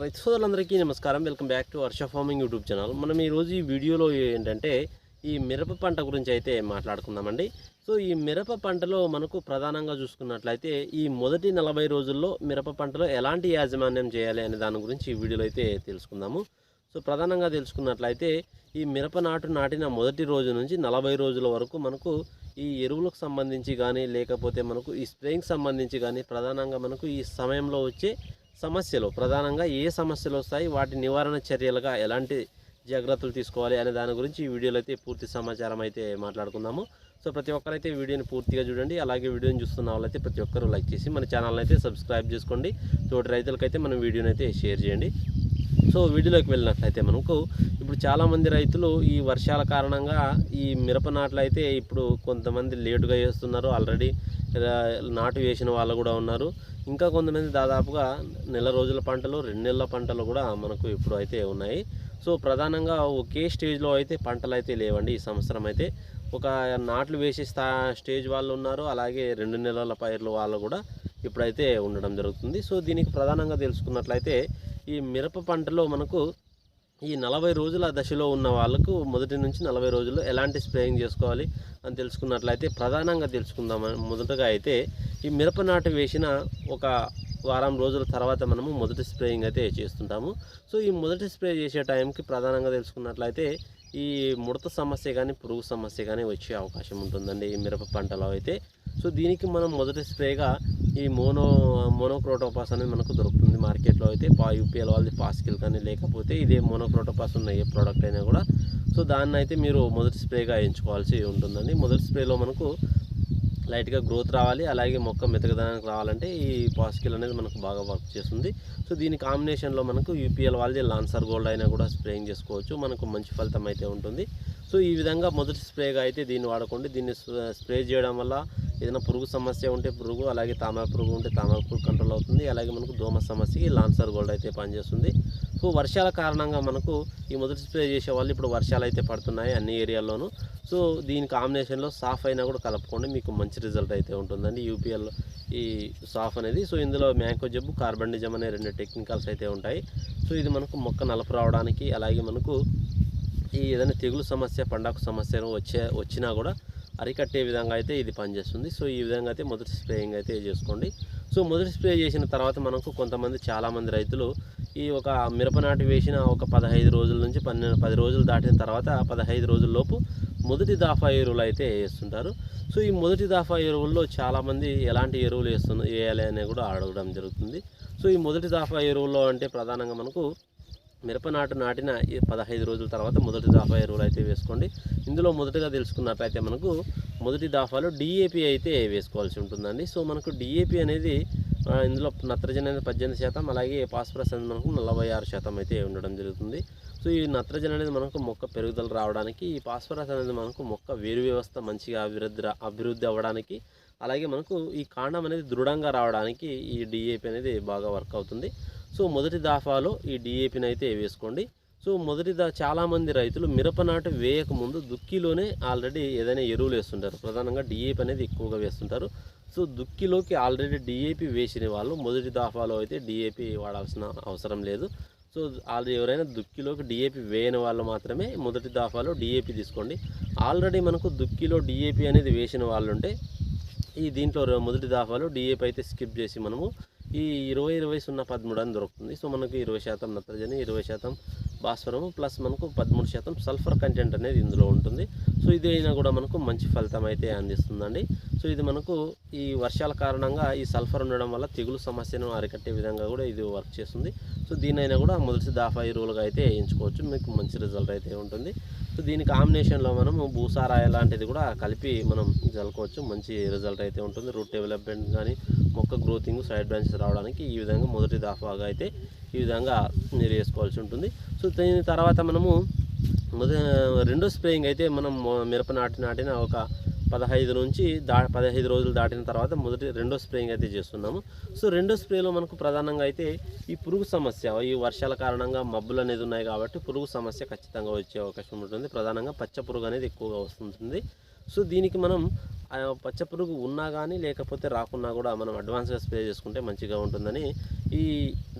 రైతు సోదరులందరికీ నమస్కారం. Welcome back to Varsha farming YouTube channel. మనం ఈరోజు ఈ వీడియోలో ఏంటంటే ఈ మిరప పంట గురించి అయితే మాట్లాడుకుందామండి. సో ఈ మిరప పంటలో మనకు ప్రధానంగా చూసుకున్నట్లయితే ఈ మొదటి నలభై రోజుల్లో మిరప పంటలో ఎలాంటి యాజమాన్యం చేయాలి అనే దాని గురించి ఈ వీడియోలో అయితే తెలుసుకుందాము. సో ప్రధానంగా తెలుసుకున్నట్లయితే ఈ మిరప నాటు నాటిన మొదటి రోజు నుంచి నలభై రోజుల వరకు మనకు ఈ ఎరువులకు సంబంధించి కానీ లేకపోతే మనకు ఈ స్ప్రేయింగ్ సంబంధించి కానీ ప్రధానంగా మనకు ఈ సమయంలో వచ్చే సమస్యలు ప్రధానంగా ఏ సమస్యలు వస్తాయి వాటి నివారణ చర్యలుగా ఎలాంటి జాగ్రత్తలు తీసుకోవాలి అనే దాని గురించి ఈ వీడియోలో అయితే పూర్తి సమాచారం అయితే మాట్లాడుకుందాము. సో ప్రతి ఒక్కరైతే వీడియోని పూర్తిగా చూడండి. అలాగే వీడియోని చూస్తున్న వాళ్ళైతే ప్రతి ఒక్కరు లైక్ చేసి మన ఛానల్ని అయితే సబ్స్క్రైబ్ చేసుకోండి. తోటి రైతులకైతే మన వీడియోని అయితే షేర్ చేయండి. సో వీడియోలోకి వెళ్ళినట్లయితే మనకు ఇప్పుడు చాలామంది రైతులు ఈ వర్షాల కారణంగా ఈ మిరప నాట్లు అయితే ఇప్పుడు కొంతమంది లేటుగా వేస్తున్నారు. ఆల్రెడీ నాటు వేసిన వాళ్ళు కూడా ఉన్నారు. ఇంకా కొంతమంది దాదాపుగా నెల రోజుల పంటలు రెండు నెలల పంటలు కూడా మనకు ఇప్పుడు అయితే ఉన్నాయి. సో ప్రధానంగా ఒకే స్టేజ్లో అయితే పంటలు అయితే లేవండి ఈ సంవత్సరం అయితే. ఒక నాట్లు వేసే స్థా స్టేజ్ వాళ్ళు ఉన్నారు. అలాగే రెండు నెలల పైర్లు వాళ్ళు కూడా ఇప్పుడైతే ఉండడం జరుగుతుంది. సో దీనికి ప్రధానంగా తెలుసుకున్నట్లయితే ఈ మిరప పంటలో మనకు ఈ నలభై రోజుల దశలో ఉన్న వాళ్ళకు మొదటి నుంచి నలభై రోజులు ఎలాంటి స్ప్రేయింగ్ చేసుకోవాలి అని తెలుసుకున్నట్లయితే ప్రధానంగా తెలుసుకుందాం మొదటగా అయితే ఈ మిరప నాటు వేసిన ఒక వారం రోజుల తర్వాత మనము మొదటి స్ప్రేయింగ్ అయితే చేస్తుంటాము. సో ఈ మొదటి స్ప్రే చేసే టైంకి ప్రధానంగా తెలుసుకున్నట్లయితే ఈ ముడత సమస్య కానీ పురుగు సమస్య కానీ వచ్చే అవకాశం ఉంటుందండి ఈ మిరప పంటలో అయితే. సో దీనికి మనం మొదటి స్ప్రేగా ఈ మోనో మోనోక్రోటోపాస్ అనేది మనకు దొరుకుతుంది మార్కెట్లో అయితే. పా యూపీఎల్ వాళ్ళది పాస్కిల్ కానీ లేకపోతే ఇదే మోనోక్రోటోపాస్ ఉన్న ఏ ప్రోడక్ట్ అయినా కూడా. సో దాన్ని అయితే మీరు మొదటి స్ప్రేగా ఎంచుకోవాల్సి ఉంటుందండి. మొదటి స్ప్రేలో మనకు లైట్గా గ్రోత్ రావాలి. అలాగే మొక్క మెతకదనానికి రావాలంటే ఈ పాస్కిల్ అనేది మనకు బాగా వర్క్ చేస్తుంది. సో దీని కాంబినేషన్లో మనకు యూపీఎల్ వాళ్ళది లాన్సర్ గోల్డ్ అయినా కూడా స్ప్రేయింగ్ చేసుకోవచ్చు. మనకు మంచి ఫలితం అయితే ఉంటుంది. సో ఈ విధంగా మొదటి స్ప్రేగా అయితే దీన్ని వాడకండి. దీన్ని స్ప్రే చేయడం వల్ల ఏదైనా పురుగు సమస్య ఉంటే పురుగు అలాగే తామర పురుగు ఉంటే తామర పురుగు కంట్రోల్ అవుతుంది. అలాగే మనకు దోమ సమస్యకి లాన్సర్ గోల్డ్ అయితే పనిచేస్తుంది. సో వర్షాల కారణంగా మనకు ఈ మొదటి స్ప్రే చేసే వాళ్ళు ఇప్పుడు వర్షాలు అయితే పడుతున్నాయి అన్ని ఏరియాల్లోనూ. సో దీని కాంబినేషన్లో సాఫ్ అయినా కూడా కలుపుకోండి. మీకు మంచి రిజల్ట్ అయితే ఉంటుందండి. యూపీఎల్ ఈ సాఫ్ అనేది. సో ఇందులో మ్యాంకో జబ్బు కార్బన్ డిజమ్ అనే రెండు టెక్నికల్స్ అయితే ఉంటాయి. సో ఇది మనకు మొక్క నలుపు రావడానికి అలాగే మనకు ఈ ఏదైనా తెగులు సమస్య పండాకు సమస్య వచ్చే వచ్చినా కూడా అరికట్టే విధంగా అయితే ఇది పనిచేస్తుంది. సో ఈ విధంగా అయితే మొదటి స్ప్రేయింగ్ అయితే చేసుకోండి. సో మొదటి స్ప్రే చేసిన తర్వాత మనకు కొంతమంది చాలామంది రైతులు ఈ ఒక మిరప నాటి వేసిన ఒక పదహైదు రోజుల నుంచి పన్నెండు పది రోజులు దాటిన తర్వాత పదహైదు రోజుల్లోపు మొదటి దాఫా ఎరువులు అయితే వేస్తుంటారు. సో ఈ మొదటి దాఫా ఎరువుల్లో చాలామంది ఎలాంటి ఎరువులు వేస్తున్న వేయాలి అనేది కూడా అడగడం జరుగుతుంది. సో ఈ మొదటి దాఫా ఎరువుల్లో అంటే ప్రధానంగా మనకు మిరప నాటు నాటిన ఈ పదహైదు రోజుల తర్వాత మొదటి దాఫా ఎరువులు అయితే వేసుకోండి. ఇందులో మొదటగా తెలుసుకున్నట్లయితే మనకు మొదటి దాఫాలో డిఏపి అయితే వేసుకోవాల్సి ఉంటుందండి. సో మనకు డిఏపి అనేది ఇందులో నత్రజని అనేది పద్దెనిమిది శాతం అలాగే ఫాస్ఫరస్ అనేది మనకు నలభై ఆరు శాతం అయితే ఉండడం జరుగుతుంది. సో ఈ నత్రజని అనేది మనకు మొక్క పెరుగుదల రావడానికి ఈ ఫాస్ఫరస్ అనేది మనకు మొక్క వేరు వ్యవస్థ మంచిగా అభివృద్ధి అభివృద్ధి అవ్వడానికి అలాగే మనకు ఈ కాండం అనేది దృఢంగా రావడానికి ఈ డిఏపి అనేది బాగా వర్క్ అవుతుంది. సో మొదటి దాఫాలో ఈ డిఏపిని అయితే వేసుకోండి. సో మొదటి దా చాలామంది రైతులు మిరప నాటు వేయకముందు దుక్కిలోనే ఆల్రెడీ ఏదైనా ఎరువులు వేస్తుంటారు. ప్రధానంగా డిఏపి అనేది ఎక్కువగా వేస్తుంటారు. సో దుక్కిలోకి ఆల్రెడీ డిఏపి వేసిన వాళ్ళు మొదటి దాఫాలో అయితే డిఏపి వాడాల్సిన అవసరం లేదు. సో ఆల్రెడీ ఎవరైనా దుక్కిలోకి డిఏపి వేయని వాళ్ళు మాత్రమే మొదటి దాఫాలో డిఏపి తీసుకోండి. ఆల్రెడీ మనకు దుక్కిలో డిఏపి అనేది వేసిన వాళ్ళు ఉంటే ఈ దీంట్లో మొదటి దాఫాలో డిఏపి అయితే స్కిప్ చేసి మనము ఈ ఇరవై ఇరవై సున్నా పదమూడు అని దొరుకుతుంది. సో మనకు ఇరవై శాతం నత్రజని ఇరవై శాతం భాస్వరము ప్లస్ మనకు పదమూడు శాతం సల్ఫర్ కంటెంట్ అనేది ఇందులో ఉంటుంది. సో ఇది అయినా కూడా మనకు మంచి ఫలితం అయితే అందిస్తుందండి. సో ఇది మనకు ఈ వర్షాల కారణంగా ఈ సల్ఫర్ ఉండడం వల్ల తెగులు సమస్యను అరికట్టే విధంగా కూడా ఇది వర్క్ చేస్తుంది. సో దీనైనా కూడా మొదటి దాఫా ఎరువులుగా అయితే ఎంచుకోవచ్చు మీకు మంచి రిజల్ట్ అయితే ఉంటుంది. సో దీని కాంబినేషన్లో మనము భూసారాయ లాంటిది కూడా కలిపి మనం జల్లుకోవచ్చు మంచి రిజల్ట్ అయితే ఉంటుంది. రూట్ డెవలప్మెంట్ కానీ మొక్క గ్రోతింగ్ సైడ్ బ్రాంచెస్ రావడానికి ఈ విధంగా మొదటి దాఫాగా అయితే ఈ విధంగా మీరు వేసుకోవాల్సి ఉంటుంది. సో దీని తర్వాత మనము రెండో స్ప్రేయింగ్ అయితే మనం మిరప నాటి నాటిన ఒక పదహైదు నుంచి దా పదహైదు రోజులు దాటిన తర్వాత మొదటి రెండో స్ప్రేయింగ్ అయితే చేస్తున్నాము. సో రెండో స్ప్రేలో మనకు ప్రధానంగా అయితే ఈ పురుగు సమస్య ఈ వర్షాల కారణంగా మబ్బులు అనేది ఉన్నాయి కాబట్టి పురుగు సమస్య ఖచ్చితంగా వచ్చే అవకాశం ఉంటుంది. ప్రధానంగా పచ్చ పురుగు అనేది ఎక్కువగా వస్తుంటుంది. సో దీనికి మనం పచ్చ పురుగు ఉన్నా కానీ లేకపోతే రాకున్నా కూడా మనం అడ్వాన్స్గా స్ప్రే చేసుకుంటే మంచిగా ఉంటుందని ఈ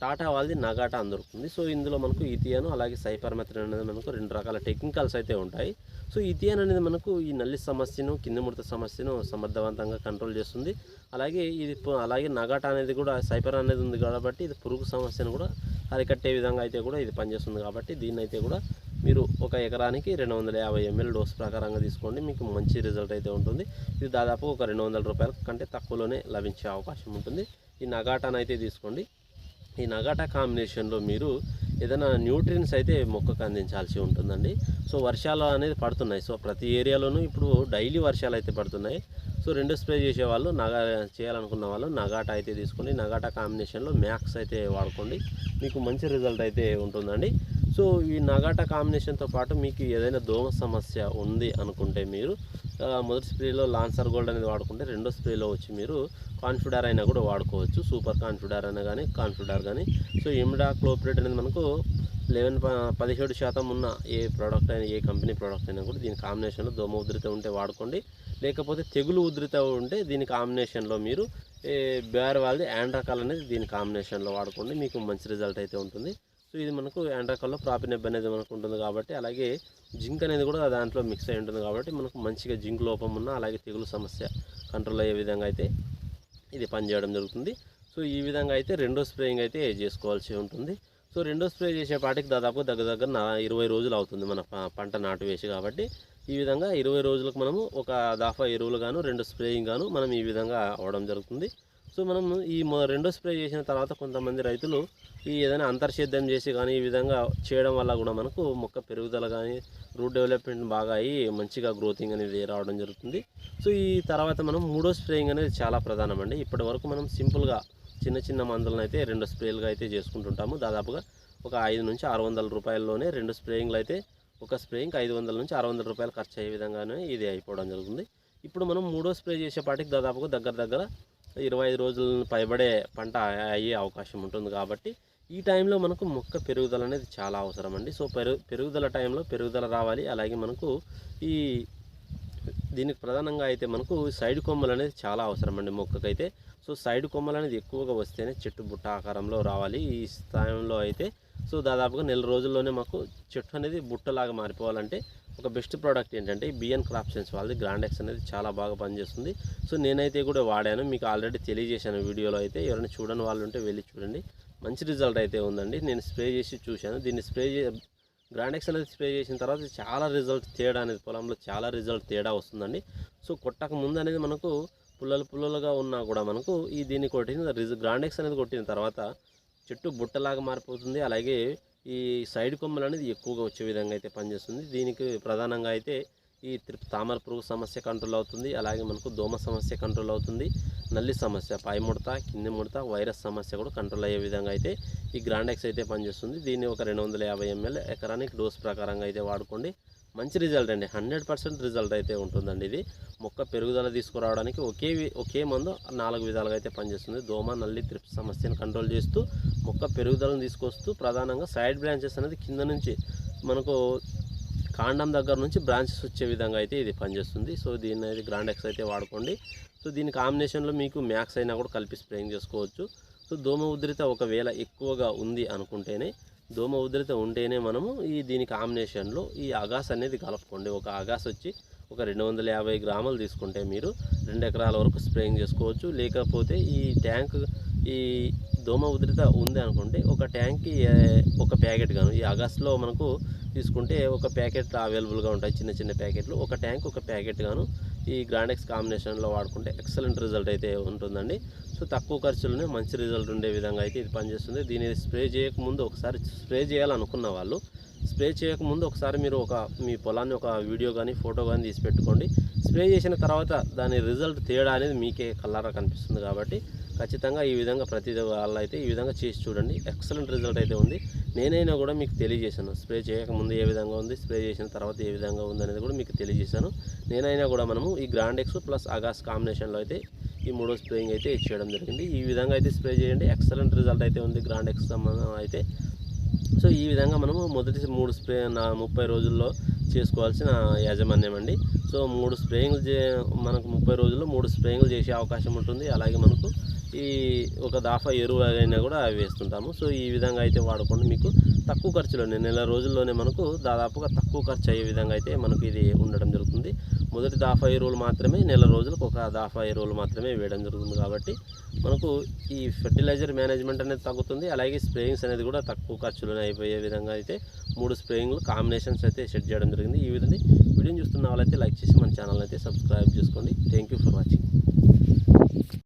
టాటా వాళ్ళది నగాటా దొరుకుతుంది సో ఇందులో మనకు ఇథియాను అలాగే సైపర్మెథ్రిన్ అనేది మనకు రెండు రకాల టెక్నికల్స్ అయితే ఉంటాయి. సో ఇథియాన్ అనేది మనకు ఈ నల్లి సమస్యను కింది ముడత సమస్యను సమర్థవంతంగా కంట్రోల్ చేస్తుంది. అలాగే ఇది అలాగే నగాటా అనేది కూడా సైపర్ అనేది ఉంది కాబట్టి ఇది పురుగు సమస్యను కూడా అరికట్టే విధంగా అయితే కూడా ఇది పనిచేస్తుంది కాబట్టి దీన్ని అయితే కూడా మీరు ఒక ఎకరానికి రెండు వందల యాభై ఎంఎల్ డోస్ ప్రకారంగా తీసుకోండి మీకు మంచి రిజల్ట్ అయితే ఉంటుంది. ఇది దాదాపు ఒక రెండు వందల రూపాయల కంటే తక్కువలోనే లభించే అవకాశం ఉంటుంది. ఈ నగాటాను అయితే తీసుకోండి. ఈ నగాటా కాంబినేషన్లో మీరు ఏదైనా న్యూట్రియన్స్ అయితే మొక్కకు అందించాల్సి ఉంటుందండి. సో వర్షాలు అనేది పడుతున్నాయి. సో ప్రతి ఏరియాలోనూ ఇప్పుడు డైలీ వర్షాలు అయితే పడుతున్నాయి. సో రెండు స్ప్రే చేసే వాళ్ళు నగా చేయాలనుకున్న వాళ్ళు నగాటా అయితే తీసుకోండి. నగాటా కాంబినేషన్లో మ్యాక్స్ అయితే వాడుకోండి. మీకు మంచి రిజల్ట్ అయితే ఉంటుందండి. సో ఈ నగాట కాంబినేషన్తో పాటు మీకు ఏదైనా దోమ సమస్య ఉంది అనుకుంటే మీరు మొదటి స్ప్రేలో లాన్సర్ గోల్డ్ అనేది వాడుకుంటే రెండో స్ప్రేలో వచ్చి మీరు కాన్ఫిడార్ అయినా కూడా వాడుకోవచ్చు. సూపర్ కాన్ఫిడార్ అయినా కానీ కాన్ఫిడార్ కానీ సో ఇమిడా క్లోపరేట్ అనేది మనకు లెవెన్ పదిహేడు శాతం ఉన్న ఏ ప్రోడక్ట్ అయినా ఏ కంపెనీ ప్రోడక్ట్ అయినా కూడా దీని కాంబినేషన్లో దోమ ఉధృత ఉంటే వాడుకోండి. లేకపోతే తెగులు ఉధృత ఉంటే దీని కాంబినేషన్లో మీరు బేర్ వాళ్ళది యాండ్రకాల్ అనేది దీని కాంబినేషన్లో వాడుకోండి. మీకు మంచి రిజల్ట్ అయితే ఉంటుంది. సో ఇది మనకు యాండ్రకాల్లో ప్రాపినెబ్ అనేది మనకు ఉంటుంది కాబట్టి అలాగే జింక్ అనేది కూడా దాంట్లో మిక్స్ అయి ఉంటుంది కాబట్టి మనకు మంచిగా జింక్ లోపం ఉన్న అలాగే తెగులు సమస్య కంట్రోల్ అయ్యే విధంగా అయితే ఇది పనిచేయడం జరుగుతుంది. సో ఈ విధంగా అయితే రెండో స్ప్రేయింగ్ అయితే చేసుకోవాల్సి ఉంటుంది. సో రెండో స్ప్రే చేసే పాటికి దాదాపు దగ్గర దగ్గర నా ఇరవై రోజులు అవుతుంది మన పంట నాటు వేసి కాబట్టి ఈ విధంగా ఇరవై రోజులకు మనము ఒక దాఫా ఎరువులు గాను రెండు స్ప్రేయింగ్ గాను మనం ఈ విధంగా అవడం జరుగుతుంది. సో మనం ఈ రెండో స్ప్రే చేసిన తర్వాత కొంతమంది రైతులు ఈ ఏదైనా అంతర్సేద్యం చేసి కానీ ఈ విధంగా చేయడం వల్ల కూడా మనకు మొక్క పెరుగుదల కానీ రూట్ డెవలప్మెంట్ బాగా అయ్యి మంచిగా గ్రోతింగ్ అనేది రావడం జరుగుతుంది. సో ఈ తర్వాత మనం మూడో స్ప్రేయింగ్ అనేది చాలా ప్రధానం అండి ఇప్పటి వరకు మనం సింపుల్గా చిన్న చిన్న మందులను అయితే రెండు స్ప్రేలుగా అయితే చేసుకుంటుంటాము. దాదాపుగా ఒక ఐదు నుంచి ఆరు వందల రూపాయల్లోనే రెండు స్ప్రేయింగ్లు అయితే ఒక స్ప్రేయింగ్ ఐదు వందల నుంచి ఆరు వందల రూపాయలు ఖర్చు అయ్యే విధంగానే ఇది అయిపోవడం జరుగుతుంది. ఇప్పుడు మనం మూడో స్ప్రే చేసేపాటికి దాదాపుగా దగ్గర దగ్గర ఇరవై ఐదు రోజుల పైబడే పంట అయ్యే అవకాశం ఉంటుంది కాబట్టి ఈ టైంలో మనకు మొక్క పెరుగుదల అనేది చాలా అవసరం అండి. సో పెరు పెరుగుదల టైంలో పెరుగుదల రావాలి. అలాగే మనకు ఈ దీనికి ప్రధానంగా అయితే మనకు సైడ్ కొమ్మలు అనేది చాలా అవసరం అండి మొక్కకైతే. సో సైడ్ కొమ్మలు అనేది ఎక్కువగా వస్తేనే చెట్టు బుట్ట ఆకారంలో రావాలి ఈ స్థాయిలో అయితే. సో దాదాపుగా నెల రోజుల్లోనే మాకు చెట్టు అనేది బుట్టలాగా మారిపోవాలంటే ఒక బెస్ట్ ప్రోడక్ట్ ఏంటంటే బిఎన్ క్రాప్ సైన్స్ వాళ్ళది. గ్రాండెక్స్ అనేది చాలా బాగా పనిచేస్తుంది. సో నేనైతే కూడా వాడాను. మీకు ఆల్రెడీ తెలియజేశాను వీడియోలో అయితే. ఎవరైనా చూడని వాళ్ళు ఉంటే వెళ్ళి చూడండి. మంచి రిజల్ట్ అయితే ఉందండి. నేను స్ప్రే చేసి చూశాను. దీన్ని స్ప్రే గ్రాండెక్స్ అనేది స్ప్రే చేసిన తర్వాత చాలా రిజల్ట్ తేడా అనేది పొలంలో చాలా రిజల్ట్ తేడా వస్తుందండి. సో కొట్టక ముందు అనేది మనకు పుల్లలు పుల్లలుగా ఉన్నా కూడా మనకు ఈ దీన్ని కొట్టిన రిజ గ్రాండెక్స్ అనేది కొట్టిన తర్వాత చెట్టు బుట్టలాగా మారిపోతుంది. అలాగే ఈ సైడ్ కొమ్మలు అనేది ఎక్కువగా వచ్చే విధంగా అయితే పనిచేస్తుంది. దీనికి ప్రధానంగా అయితే ఈ తామర పురుగు సమస్య కంట్రోల్ అవుతుంది. అలాగే మనకు దోమ సమస్య కంట్రోల్ అవుతుంది. నల్లి సమస్య పై ముడత కింది ముడత వైరస్ సమస్య కూడా కంట్రోల్ అయ్యే విధంగా అయితే ఈ గ్రాండెక్స్ అయితే పనిచేస్తుంది. దీన్ని ఒక రెండు వందల యాభై ఎంఎల్ ఎకరానికి డోస్ ప్రకారంగా అయితే వాడుకోండి. మంచి రిజల్ట్ అండి. హండ్రెడ్ పర్సెంట్ రిజల్ట్ అయితే ఉంటుందండి ఇది. మొక్క పెరుగుదల తీసుకురావడానికి ఒకే ఒకే మందు నాలుగు విధాలుగా అయితే పనిచేస్తుంది. దోమ నల్లి త్రిప్స్ సమస్యను కంట్రోల్ చేస్తూ మొక్క పెరుగుదలను తీసుకొస్తూ ప్రధానంగా సైడ్ బ్రాంచెస్ అనేది కింద నుంచి మనకు కాండం దగ్గర నుంచి బ్రాంచెస్ వచ్చే విధంగా అయితే ఇది పనిచేస్తుంది. సో దీన్ని అయితే గ్రాండెక్స్ అయితే వాడుకోండి. సో దీని కాంబినేషన్లో మీకు మ్యాక్స్ అయినా కూడా కలిపి స్ప్రేయింగ్ చేసుకోవచ్చు. సో దోమ ఉద్రిత ఒకవేళ ఎక్కువగా ఉంది అనుకుంటేనే దోమ ఉద్రత ఉంటేనే మనము ఈ దీని కాంబినేషన్లో ఈ అగాస్ అనేది కలుపుకోండి ఒక అగాస్ వచ్చి ఒక రెండు వందల యాభై గ్రాములు తీసుకుంటే మీరు రెండు ఎకరాల వరకు స్ప్రేయింగ్ చేసుకోవచ్చు. లేకపోతే ఈ ట్యాంక్ ఈ దోమ ఉధృత ఉంది అనుకుంటే ఒక ట్యాంక్కి ఒక ప్యాకెట్ గాను ఈ ఆగస్ట్లో మనకు తీసుకుంటే ఒక ప్యాకెట్ అవైలబుల్గా ఉంటాయి చిన్న చిన్న ప్యాకెట్లు. ఒక ట్యాంక్ ఒక ప్యాకెట్ గాను ఈ గ్రాండెక్స్ కాంబినేషన్లో వాడుకుంటే ఎక్సలెంట్ రిజల్ట్ అయితే ఉంటుందండి. సో తక్కువ ఖర్చులోనే మంచి రిజల్ట్ ఉండే విధంగా అయితే ఇది పనిచేస్తుంది. దీన్ని స్ప్రే చేయకముందు ఒకసారి స్ప్రే చేయాలనుకున్న వాళ్ళు స్ప్రే చేయకముందు ఒకసారి మీరు ఒక మీ పొలాన్ని ఒక వీడియో కానీ ఫోటో కానీ తీసి పెట్టుకోండి. స్ప్రే చేసిన తర్వాత దాని రిజల్ట్ తేడా అనేది మీకే కలరా కనిపిస్తుంది కాబట్టి ఖచ్చితంగా ఈ విధంగా ప్రతి వాళ్ళు అయితే ఈ విధంగా చేసి చూడండి. ఎక్సలెంట్ రిజల్ట్ అయితే ఉంది. నేనైనా కూడా మీకు తెలియజేశాను. స్ప్రే చేయకముందు ఏ విధంగా ఉంది స్ప్రే చేసిన తర్వాత ఏ విధంగా ఉంది అనేది కూడా మీకు తెలియజేశాను. నేనైనా కూడా మనము ఈ గ్రాండెక్స్ ప్లస్ అగాస్ కాంబినేషన్లో అయితే ఈ మూడో స్ప్రేయింగ్ అయితే చేయడం జరిగింది. ఈ విధంగా అయితే స్ప్రే చేయండి. ఎక్సలెంట్ రిజల్ట్ అయితే ఉంది గ్రాండెక్స్ సంబంధం అయితే. సో ఈ విధంగా మనము మొదటి మూడు స్ప్రే నా ముప్పై రోజుల్లో చేసుకోవాల్సిన యాజమాన్యం అండి. సో మూడు స్ప్రేయింగ్లు చే మనకు ముప్పై రోజుల్లో మూడు స్ప్రేయింగ్లు చేసే అవకాశం ఉంటుంది. అలాగే మనకు ఈ ఒక దాఫా ఎరువు అయినా కూడా వేస్తుంటాము. సో ఈ విధంగా అయితే వాడుకోండి. మీకు తక్కువ ఖర్చులోనే నెల రోజుల్లోనే మనకు దాదాపుగా తక్కువ ఖర్చు అయ్యే విధంగా అయితే మనకు ఇది ఉండడం జరుగుతుంది. మొదటి దాఫా ఎరువులు మాత్రమే నెల రోజులకు ఒక దాఫా ఎరువులు మాత్రమే వేయడం జరుగుతుంది కాబట్టి మనకు ఈ ఫెర్టిలైజర్ మేనేజ్మెంట్ అనేది తగ్గుతుంది. అలాగే స్ప్రేయింగ్స్ అనేది కూడా తక్కువ ఖర్చులోనే అయిపోయే విధంగా అయితే మూడు స్ప్రేయింగ్లు కాంబినేషన్స్ అయితే సెట్ చేయడం జరిగింది. ఈ విధంగా వీడియోని చూస్తున్న వాళ్ళైతే లైక్ చేసి మన ఛానల్ అయితే సబ్స్క్రైబ్ చేసుకోండి. Thank you for watching.